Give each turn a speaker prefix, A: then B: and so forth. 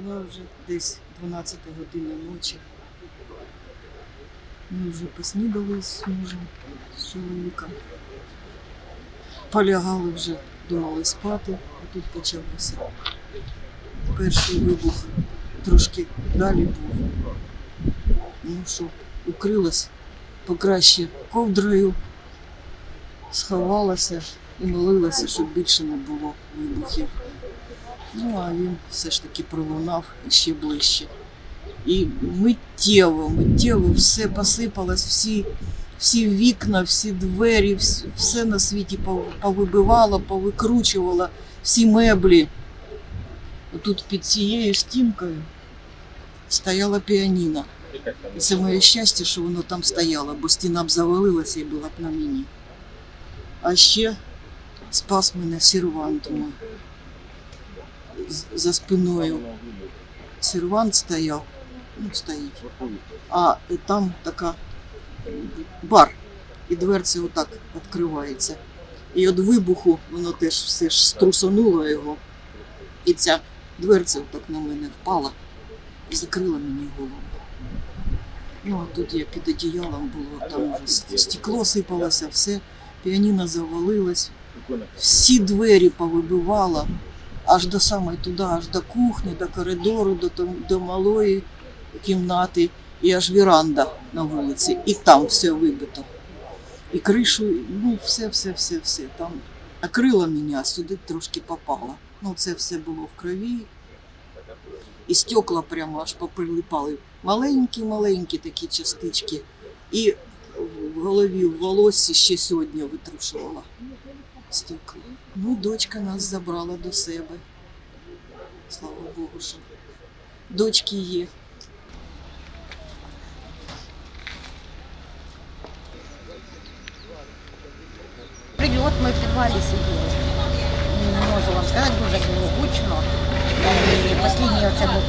A: була вже десь 12 година ночі. Ми вже поснідали з мужем, з чоловіком. Полягали вже, думали спати, а тут почався. Перший вибух трошки далі був. Ну що, укрилась покраще ковдрою, сховалася і молилася, щоб більше не було вибухів. Ну, а він все ж таки пролунав іще ближче. І миттєво, миттєво все посипалось, всі, всі вікна, всі двері, все на світі пов- повибивало, повикручувало, всі меблі. Тут під цією стінкою стояла піаніно. І це моє щастя, що воно там стояло, бо стіна б завалилася і була б на мені. А ще спас мене сервант мой. З- За спиною сервант стояв, ну, стоїть. А там така бар, і дверця отак відкривається. І від вибуху воно теж все ж струсонуло його. І ця дверця отак на мене впала і закрила мені голову. Ну, а тут я під одіялом було, там стекло сипалося, все, піаніно завалилось, всі двері повибивало, аж до самої туди, аж до кухні, до коридору, до, до малої кімнати, і аж віранда на вулиці, і там все вибито. І кришу, ну, все, все, все, все. Там накрило мене, сюди трошки попало. Ну, це все було в крові. І стекла прямо аж поприлипали. Маленькі-маленькі такі частички. І в голові, в волосі ще сьогодні витрушувала стекла. Ну, дочка нас забрала до себе. Слава Богу, що дочки є.
B: Прильот ми в підвалі сиділи. Не можу вам сказати, дуже було гучно. І останній оце був